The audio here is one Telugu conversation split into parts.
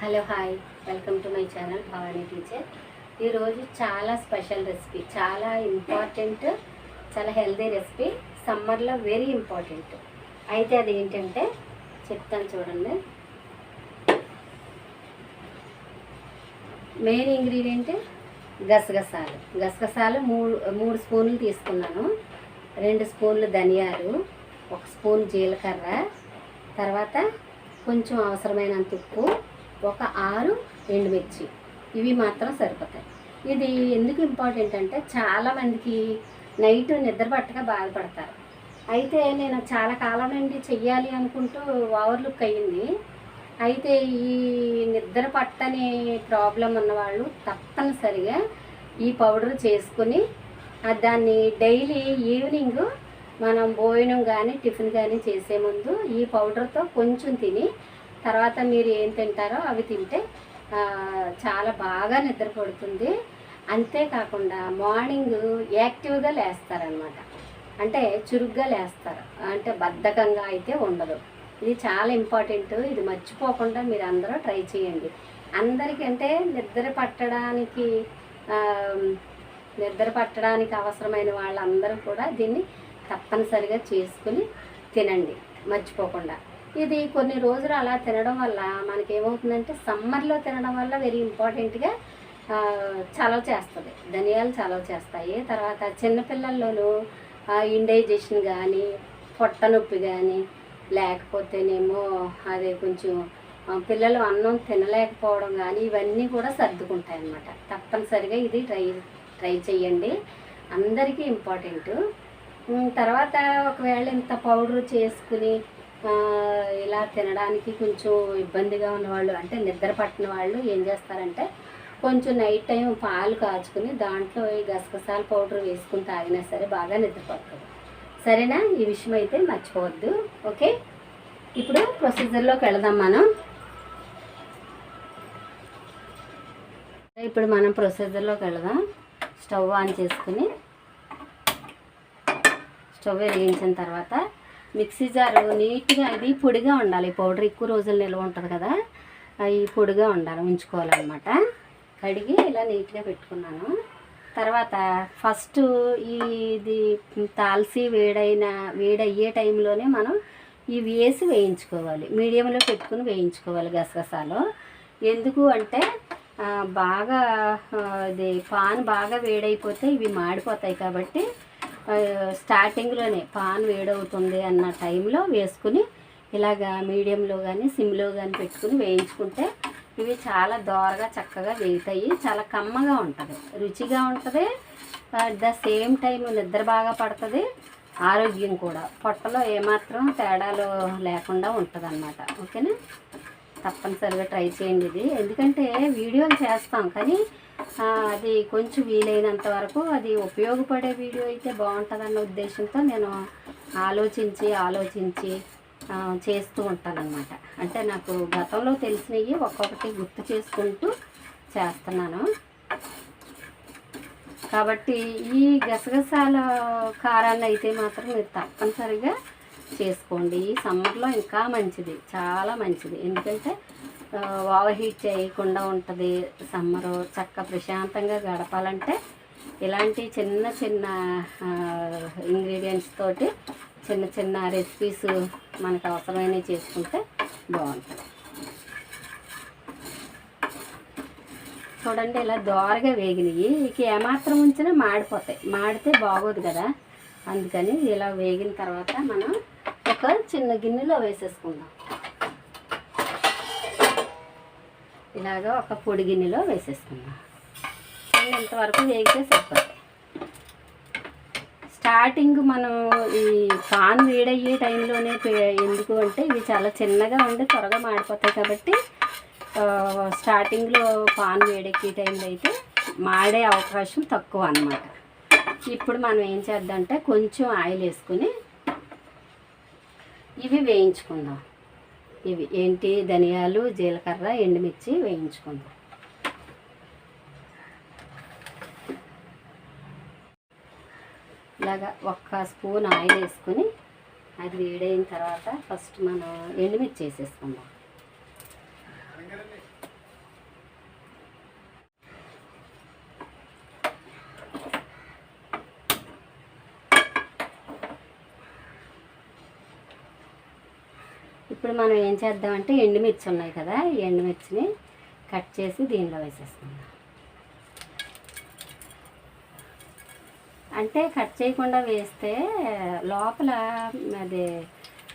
Hello hi welcome to my channel Bhavani teacher. ఈరోజు చాలా స్పెషల్ రెసిపీ చాలా ఇంపార్టెంట్ చాలా హెల్దీ రెసిపీ సమ్మర్లో వెరీ ఇంపార్టెంట్. అయితే అది ఏంటంటే చెప్తాను చూడండి. మెయిన్ ఇంగ్రీడియంట్ గసగసాలు. గసగసాలు మూడు మూడు స్పూన్లు తీసుకున్నాను. రెండు స్పూన్లు ధనియాలు ఒక స్పూన్ జీలకర్ర తర్వాత కొంచెం అవసరమైనంత ఉప్పు ఒక ఆరు ఎండుమిర్చి ఇవి మాత్రం సరిపోతాయి. ఇది ఎందుకు ఇంపార్టెంట్ అంటే చాలామందికి నైట్ నిద్ర పట్టక బాధపడతారు. అయితే నేను చాలా కాలం నుండి చెయ్యాలి అనుకుంటూ ఓవర్లుక్ అయ్యింది. అయితే ఈ నిద్ర పట్టని ప్రాబ్లం ఉన్నవాళ్ళు తప్పనిసరిగా ఈ పౌడర్ చేసుకుని దాన్ని డైలీ ఈవినింగ్ మనం భోజనం కానీ టిఫిన్ కానీ చేసే ముందు ఈ పౌడర్తో కొంచెం తిని తర్వాత మీరు ఏం తింటారో అవి తింటే చాలా బాగా నిద్ర పడుతుంది. అంతేకాకుండా మార్నింగ్ యాక్టివ్గా లేస్తారనమాట. అంటే చురుగ్గా లేస్తారు. అంటే బద్ధకంగా అయితే ఉండదు. ఇది చాలా ఇంపార్టెంట్. ఇది మర్చిపోకుండా మీరు అందరూ ట్రై చేయండి. అందరికంటే నిద్ర పట్టడానికి నిద్ర పట్టడానికి అవసరమైన వాళ్ళందరూ కూడా దీన్ని తప్పనిసరిగా చేసుకుని తినండి. మర్చిపోకుండా. ఇది కొన్ని రోజులు అలా తినడం వల్ల మనకి ఏమవుతుందంటే సమ్మర్లో తినడం వల్ల వెరీ ఇంపార్టెంట్గా చలవ చేస్తుంది. ధనియాలు చలవ చేస్తాయి. తర్వాత చిన్నపిల్లల్లోనూ ఇండైజెషన్ కానీ పొట్ట నొప్పి కానీ లేకపోతేనేమో అదే కొంచెం పిల్లలు అన్నం తినలేకపోవడం కానీ ఇవన్నీ కూడా సర్దుకుంటాయి అన్నమాట తప్పనిసరిగా ఇది ట్రై ట్రై చేయండి అందరికీ ఇంపార్టెంట్ తర్వాత ఒకవేళ ఇంత పౌడర్ చేసుకుని ఇలా తినడానికి కొంచెం ఇబ్బందిగా ఉన్నవాళ్ళు అంటే నిద్ర పట్టిన వాళ్ళు ఏం చేస్తారంటే కొంచెం నైట్ టైం పాలు కాచుకుని దాంట్లో ఈ గసగసాల పౌడర్ వేసుకుని తాగినా సరే బాగా నిద్రపోతుంది సరేనా? ఈ విషయం అయితే మర్చిపోవద్దు. ఓకే? ఇప్పుడు ప్రొసీజర్లోకి వెళదాం మనం. ఇప్పుడు మనం ప్రొసీజర్లోకి వెళదాం. స్టవ్ ఆన్ చేసుకుని స్టవ్ వెలిగించిన తర్వాత మిక్సీ జారు నీట్గా ఇది పొడిగా ఉండాలి. పౌడర్ ఎక్కువ రోజులు నిల్వ ఉంటుంది కదా అవి పొడిగా ఉండాలి ఉంచుకోవాలన్నమాట. కడిగి ఇలా నీట్గా పెట్టుకున్నాను. తర్వాత ఫస్ట్ ఇది తాల్సి వేడైన వేడయ్యే టైంలోనే మనం ఇవి వేసి వేయించుకోవాలి. మీడియంలో పెట్టుకుని వేయించుకోవాలి గసగసాలు. ఎందుకు అంటే బాగా ఇది పాన్ బాగా వేడైపోతే ఇవి మాడిపోతాయి కాబట్టి స్టార్టింగ్లోనే పాన్ వేడవుతుంది అన్న టైంలో వేసుకుని ఇలాగా మీడియంలో కానీ సిమ్లో కానీ పెట్టుకుని వేయించుకుంటే ఇవి చాలా దోరగా చక్కగా వేగుతాయి. చాలా కమ్మగా ఉంటుంది. రుచిగా ఉంటుంది. అట్ ద సేమ్ టైం నిద్ర బాగా పడుతుంది. ఆరోగ్యం కూడా. పొట్టలో ఏమాత్రం తేడాలు లేకుండా ఉంటుంది అన్నమాట ఓకేనా? తప్పనిసరిగా ట్రై చేయండి ఇది. ఎందుకంటే వీడియోలు చేస్తాం కానీ అది కొంచెం వీలైనంత వరకు అది ఉపయోగపడే వీడియో అయితే బాగుంటుందన్న ఉద్దేశంతో నేను ఆలోచించి ఆలోచించి చేస్తూ ఉంటానన్నమాట. అంటే నాకు గతంలో తెలిసినవి ఒక్కొక్కటి గుర్తు చేసుకుంటూ చేస్తున్నాను. కాబట్టి ఈ గసగసాల కారాన్ని అయితే మాత్రం మీరు తప్పనిసరిగా చేసుకోండి. ఈ సమ్మర్లో ఇంకా మంచిది చాలా మంచిది. ఎందుకంటే ఓవర్ హీట్ చేయకుండా ఉంటుంది సమ్మరు. చక్క ప్రశాంతంగా గడపాలంటే ఇలాంటి చిన్న చిన్న ఇంగ్రీడియంట్స్ తోటి చిన్న చిన్న రెసిపీస్ మనకు అవసరమైనవి చేసుకుంటే బాగుంటుంది. చూడండి ఇలా దోరగా వేగినవి ఇక ఏమాత్రం ఉంచినా మాడిపోతాయి. మాడితే బాగోదు కదా. అందుకని ఇలా వేగిన తర్వాత మనం ఒక చిన్న గిన్నెలో వేసేసుకుందాం. ఇలాగా ఒక పొడి గిన్నెలో వేసేసుకుందాం. ఇంతవరకు వేగితే సరిపోతుంది. స్టార్టింగ్ మనం ఈ పాన్ వేడయ్యే టైంలోనే ఎందుకు అంటే ఇవి చాలా చిన్నగా ఉండి త్వరగా మాడిపోతాయి కాబట్టి స్టార్టింగ్లో పాన్ వేడెక్కే టైంలో అయితే మాడే అవకాశం తక్కువ అన్నమాట. ఇప్పుడు మనం ఏం చేద్దామంటే కొంచెం ఆయిల్ వేసుకుని ఇవి వేయించుకుందాం. ఇవి ఏంటి? ధనియాలు జీలకర్ర ఎండుమిర్చి వేయించుకుందాం. ఇలాగా ఒక్క స్పూన్ ఆయిల్ వేసుకుని అది వేడైన తర్వాత ఫస్ట్ మనం ఎండుమిర్చి వేసేసుకుందాం. ఇప్పుడు మనం ఏం చేద్దామంటే ఎండుమిర్చి ఉన్నాయి కదా ఈ ఎండుమిర్చిని కట్ చేసి దీనిలో వేసేసుకుందాం అంటే కట్ చేయకుండా వేస్తే లోపల అది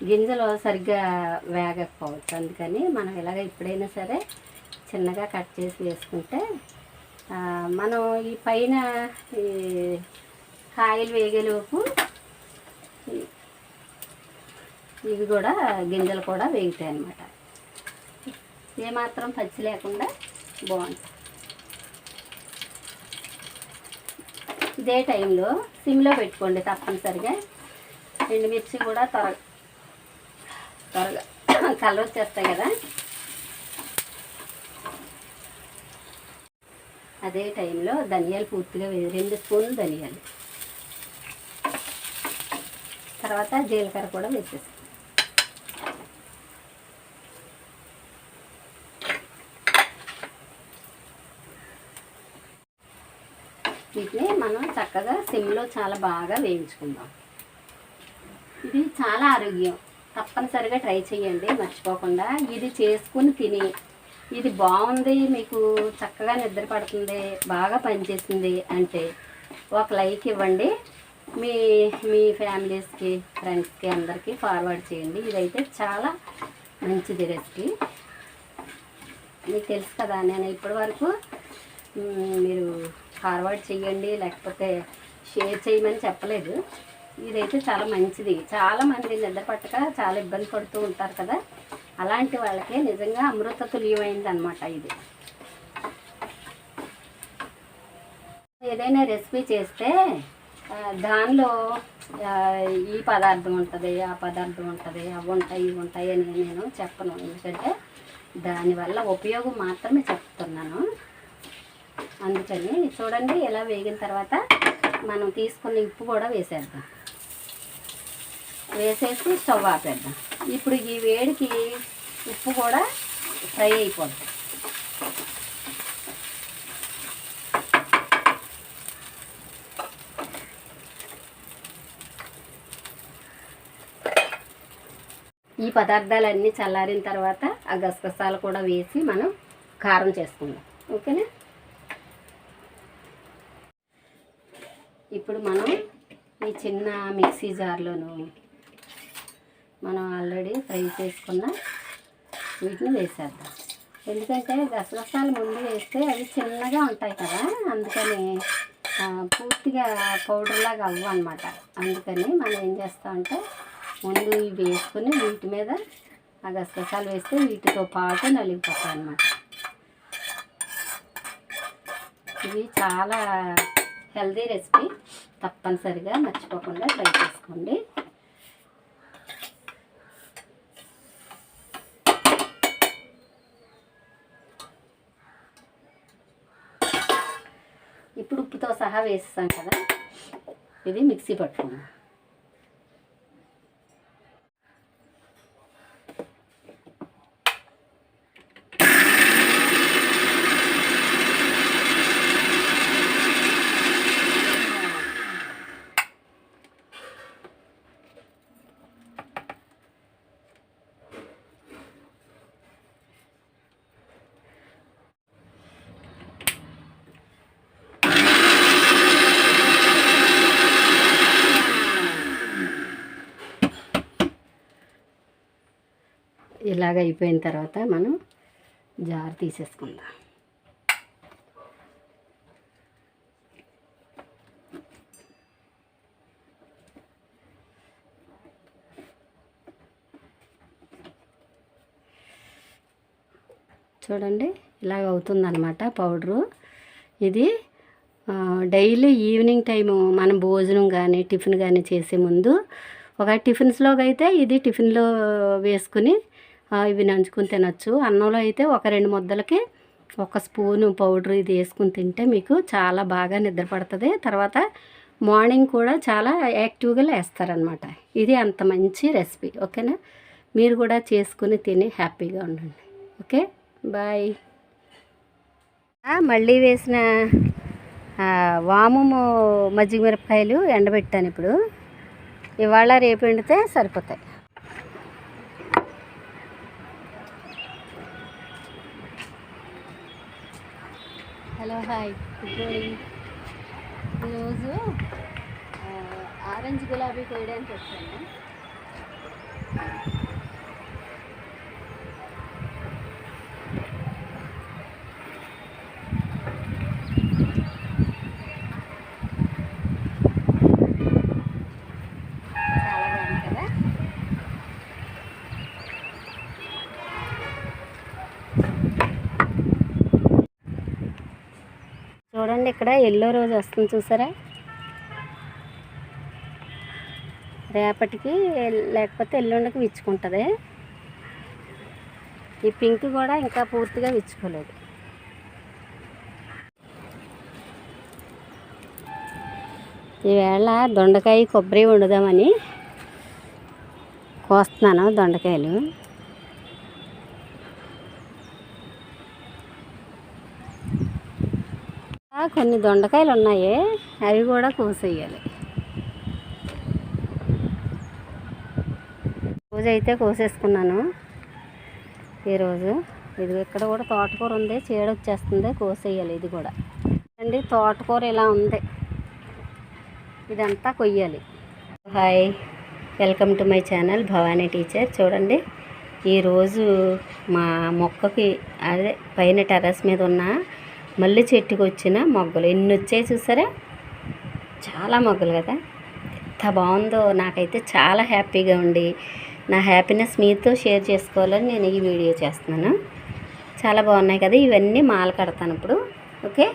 గింజలు సరిగ్గా వేగకపోవచ్చు. అందుకని మనం ఇలాగ ఎప్పుడైనా సరే చిన్నగా కట్ చేసి వేసుకుంటే మనం ఈ పైన ఈ కాయలు వేగేలోపు ఇవి కూడా గింజలు కూడా వేగుతాయి అన్నమాట ఏమాత్రం పచ్చి లేకుండా బాగుంటుంది ఇదే టైంలో సిమ్లో పెట్టుకోండి తప్పనిసరిగా. ఎండుమిర్చి కూడా త్వర త్వరగా కలర్ వచ్చేస్తాయి కదా. అదే టైంలో ధనియాలు పూర్తిగా రెండు స్పూన్లు ధనియాలు. తర్వాత జీలకర్ర కూడా వేసేస్తాం వీటిని మనం చక్కగా సిమ్లో చాలా బాగా వేయించుకుందాం. ఇది చాలా ఆరోగ్యం. తప్పనిసరిగా ట్రై చేయండి మర్చిపోకుండా. ఇది చేసుకుని తిని ఇది బాగుంది మీకు చక్కగా నిద్ర పడుతుంది బాగా పనిచేసింది అంటే ఒక లైక్ ఇవ్వండి. మీ మీ ఫ్యామిలీస్కి ఫ్రెండ్స్కి అందరికీ ఫార్వర్డ్ చేయండి. ఇదైతే చాలా మంచిది రెసిపీ. మీకు తెలుసు కదా నేను ఇప్పటి వరకు మీరు ఫార్వర్డ్ చేయండి లేకపోతే షేర్ చేయమని చెప్పలేదు. ఇదైతే చాలా మంచిది. చాలా మంది నిద్ర పట్టక చాలా ఇబ్బంది పడుతూ ఉంటారు కదా. అలాంటి వాళ్ళకే నిజంగా అమృత తుల్యమైంది అనమాట ఇది. ఏదైనా రెసిపీ చేస్తే దానిలో ఈ పదార్థం ఉంటుంది ఆ పదార్థం ఉంటుంది అవి ఉంటాయి ఇవి ఉంటాయి అని నేను చెప్పను. ఎందుకంటే దానివల్ల ఉపయోగం మాత్రమే చెప్తున్నాను. అందుకని చూడండి ఇలా వేగిన తర్వాత మనం తీసుకున్న ఉప్పు కూడా వేసేద్దాం. వేసేసి స్టవ్ ఆపేద్దాం. ఇప్పుడు ఈ వేడికి ఉప్పు కూడా ఫ్రై అయిపోద్ది. ఈ పదార్థాలన్నీ చల్లారిన తర్వాత ఆ గసగసాలు కూడా వేసి మనం కారం చేసుకుందాం. ఓకేనా? ఇప్పుడు మనం ఈ చిన్న మిక్సీ జార్లోను మనం ఆల్రెడీ ఫ్రై చేసుకున్న వీటిని వేసేద్దాం. ఎందుకంటే గసగసాలు ముందు వేస్తే అవి చిన్నగా ఉంటాయి కదా అందుకని పూర్తిగా పౌడర్లాగా అవ్వు అనమాట అందుకని మనం ఏం చేస్తామంటే ముందు ఇవి వేసుకుని వీటి మీద ఆ గసగసాలు వేస్తే వీటితో పాటు నలిగిపోతాయి అన్నమాట. ఇవి చాలా హెల్దీ రెసిపీ తప్పనిసరిగా మర్చిపోకుండా ట్రై చేసుకోండి. ఇప్పుడు ఉప్పుతో సహా వేస్తాం కదా ఇది మిక్సీ పట్టుకుందాం. ఇలాగ అయిపోయిన తర్వాత మనం జార్ తీసేసుకుందాం. చూడండి ఇలాగ అవుతుందన్నమాట పౌడరు. ఇది డైలీ ఈవినింగ్ టైము మనం భోజనం కానీ టిఫిన్ కానీ చేసే ముందు ఒక టిఫిన్స్లోకి అయితే ఇది టిఫిన్లో వేసుకుని ఇవి నంచుకుని తినచ్చు. అన్నంలో అయితే ఒక రెండు ముద్దలకి ఒక స్పూను పౌడర్ ఇది వేసుకుని తింటే మీకు చాలా బాగా నిద్ర పడుతుంది తర్వాత మార్నింగ్ కూడా చాలా యాక్టివ్గా లేస్తారనమాట ఇది అంత మంచి రెసిపీ ఓకేనా? మీరు కూడా చేసుకుని తిని హ్యాపీగా ఉండండి. ఓకే? బాయ్. మళ్ళీ వేసిన వాము మజ్జిగ మిరపకాయలు ఎండబెట్టాను ఇప్పుడు. ఇవాళ రేపు ఎండితే సరిపోతాయి. Hello hi. గుడ్ మార్నింగ్ ఈరోజు ఆరెంజ్ గులాబీ కోయడానికి వచ్చాను చాలా బాగుంది కదా చూడండి ఇక్కడ ఎల్లో రోజు వస్తుంది చూసారా? రేపటికి లేకపోతే ఎల్లుండికి విచ్చుకుంటుంది. ఈ పింక్ కూడా ఇంకా పూర్తిగా విచ్చుకోలేదు. ఈవేళ దొండకాయ కొబ్బరి వండుదామని కోస్తున్నాను దొండకాయలు. కొన్ని దొండకాయలు ఉన్నాయి అవి కూడా కోసేయాలి. రోజు అయితే కోసేసుకున్నాను ఈరోజు. ఇది ఇక్కడ కూడా తోటకూర ఉంది చీడ వచ్చేస్తుంది కోసేయాలి ఇది కూడా. అండి తోటకూర ఇలా ఉంది. ఇదంతా కొయ్యాలి. Hi welcome to my channel Bhavani teacher. చూడండి ఈరోజు మా మొక్కకి అదే పైన టెర్రస్ మీద ఉన్న మల్లె చెట్టుకు వచ్చిన మొగ్గలు. ఎన్ని వచ్చాయి చూసారా? చాలా మొగ్గలు కదా. ఎంత బాగుందో. నాకైతే చాలా హ్యాపీగా ఉండి నా హ్యాపీనెస్ మీతో షేర్ చేసుకోవాలని నేను ఈ వీడియో చేస్తున్నాను. చాలా బాగున్నాయి కదా. ఇవన్నీ మాల కడతాను ఇప్పుడు. ఓకే?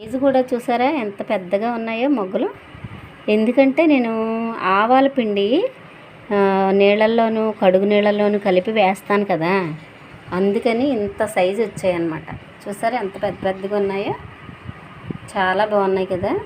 ఇది కూడా చూసారా? ఎంత పెద్దగా ఉన్నాయో మొగ్గలు. ఎందుకంటే నేను ఆవాల పిండి నీళ్ళల్లోనూ కడుగు నీళ్ళల్లోనూ కలిపి వేస్తాను కదా. అందుకని ఇంత సైజు వచ్చాయన్నమాట. చూసారా ఎంత పెద్ద పెద్దగా ఉన్నాయో? చాలా బాగున్నాయి కదా?